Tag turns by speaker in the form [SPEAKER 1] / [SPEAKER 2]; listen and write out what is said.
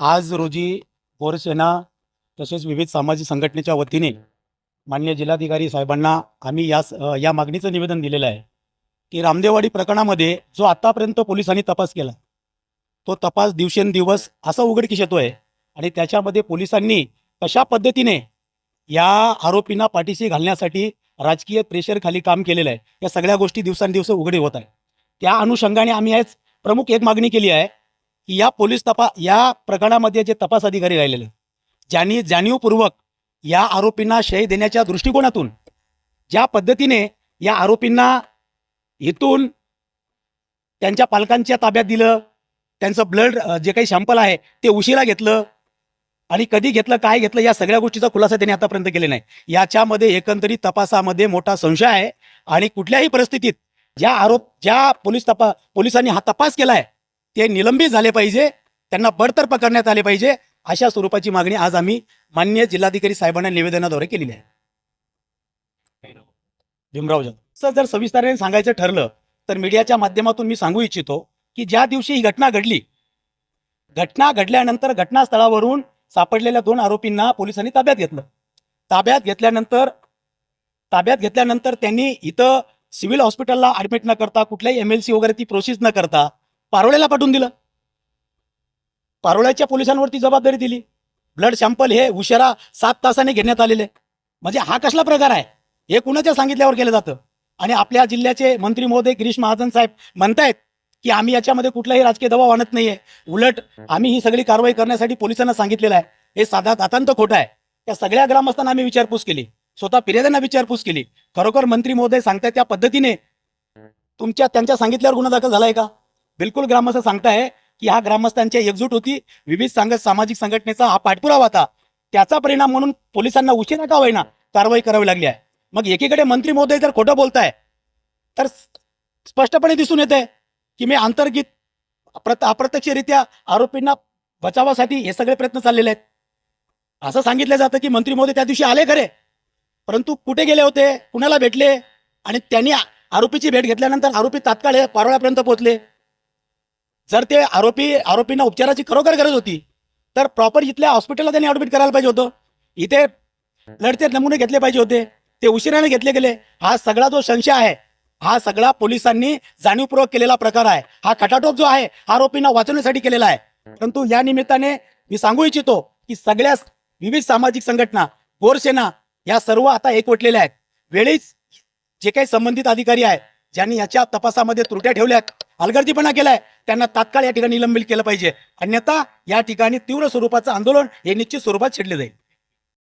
[SPEAKER 1] आज रोजी पोरसेना तसेच विविध सामाजिक संघटनेच्या वतीने मान्य जिल्हाधिकारी साहेबांना आम्ही या या मागणीचं निवेदन दिलेलं आहे की रामदेववाडी प्रकरणामध्ये जो आतापर्यंत पोलिसांनी तपास केला तो तपास दिवसेंदिवस असा उघडकीस येतोय आणि त्याच्यामध्ये पोलिसांनी कशा पद्धतीने या आरोपींना पाठीशी घालण्यासाठी राजकीय प्रेशरखाली काम केलेलं आहे या सगळ्या गोष्टी दिवसांदिवस उघडे होत आहे त्या अनुषंगाने आम्ही आज प्रमुख एक मागणी केली आहे की या पोलीस तपा या प्रकरणामध्ये जे तपास अधिकारी राहिलेले ज्यांनी जाणीवपूर्वक या आरोपींना शय देण्याच्या दृष्टिकोनातून ज्या पद्धतीने या आरोपींना इथून त्यांच्या पालकांच्या ताब्यात दिलं त्यांचं ब्लड जे काही सॅम्पल आहे ते उशिरा घेतलं आणि कधी घेतलं काय घेतलं या सगळ्या गोष्टीचा खुलासा त्यांनी आतापर्यंत केले नाही. याच्यामध्ये एकंदरीत तपासामध्ये मोठा संशय आहे आणि कुठल्याही परिस्थितीत ज्या आरोप ज्या पोलीस तपा पोलिसांनी हा तपास केला आहे ते निलंबित झाले पाहिजे त्यांना बडतर्फ करण्यात आले पाहिजे अशा स्वरूपाची मागणी आज आम्ही मान्य जिल्हाधिकारी साहेबांना निवेदनाद्वारे केलेली आहे. भीमराव जाधव जर सविस्ताराने सांगायचं ठरलं तर मीडियाच्या माध्यमातून मी सांगू इच्छितो की ज्या दिवशी ही घटना घडली घटना घडल्यानंतर घटनास्थळावरून सापडलेल्या दोन आरोपींना पोलिसांनी ताब्यात घेतलं. ताब्यात घेतल्यानंतर ताब्यात घेतल्यानंतर त्यांनी इथं सिव्हिल हॉस्पिटलला ऍडमिट न करता कुठल्याही एमएलसी वगैरे ती प्रोसेस न करता पारोळ्याला पाठवून दिलं. पारोळ्याच्या पोलिसांवरती जबाबदारी दिली. ब्लड सॅम्पल हे उशिरा सात तासाने घेण्यात आलेले. म्हणजे हा कसला प्रकार आहे? हे कुणाच्या सांगितल्यावर केलं जातं? आणि आपल्या जिल्ह्याचे मंत्री महोदय गिरीश महाजन साहेब म्हणतायत की आम्ही याच्यामध्ये कुठलाही राजकीय दबाव आणत नाहीये. उलट आम्ही ही सगळी कारवाई करण्यासाठी पोलिसांना सांगितलेलं आहे. हे साधा अत्यंत खोटं आहे. त्या सगळ्या ग्रामस्थांना आम्ही विचारपूस केली. स्वतः फिर्याद्यांना विचारपूस केली. खरोखर मंत्री महोदय सांगताय त्या पद्धतीने? तुमच्या त्यांच्या सांगितल्यावर गुन्हा दाखल झालाय का? बिलकुल ग्रामस्थ सांगताय की हा ग्रामस्थांची एकजूट होती. विविध सांग सामाजिक संघटनेचा हा पाठपुरावा होता. त्याचा परिणाम म्हणून पोलिसांना उशिरा का होईना कारवाई करावी लागली आहे. मग एकीकडे मंत्री महोदय जर खोटं बोलताय तर स्पष्टपणे दिसून येते की मी आंतरगीत अप्रत अप्रत्यक्षरित्या आरोपींना बचावासाठी हे सगळे प्रयत्न चाललेले आहेत. असं सांगितलं जातं की मंत्री महोदय त्या दिवशी आले खरे. परंतु कुठे गेले होते? कुणाला भेटले? आणि त्यांनी आरोपीची भेट घेतल्यानंतर आरोपी तात्काळ हे पारोळ्यापर्यंत पोहोचले. जर ते आरोपी आरोपींना उपचाराची खरोखर गरज होती तर प्रॉपर इथल्या हॉस्पिटलला त्यांनी ॲडमिट करायला पाहिजे होतं. इथे लढते नमुने घेतले पाहिजे होते. ते उशिराने घेतले गेले. हा सगळा जो संशय आहे हा सगळा पोलिसांनी जाणीवपूर्वक केलेला प्रकार आहे. हा खटाटोप जो आहे आरोपींना वाचवण्यासाठी केलेला आहे. परंतु या निमित्ताने मी सांगू इच्छितो की सगळ्या विविध सामाजिक संघटना गोरसेना या सर्व आता एकवटलेल्या आहेत. वेळीच जे काही संबंधित अधिकारी आहेत ज्यांनी याच्या तपासामध्ये त्रुट्या ठेवल्यात हलगर्जीपणा केलाय त्यांना तात्काळ या ठिकाणी निलंबित केलं पाहिजे. अन्यथा या ठिकाणी तीव्र स्वरूपाचं आंदोलन हे निश्चित स्वरूपात छेडले जाईल.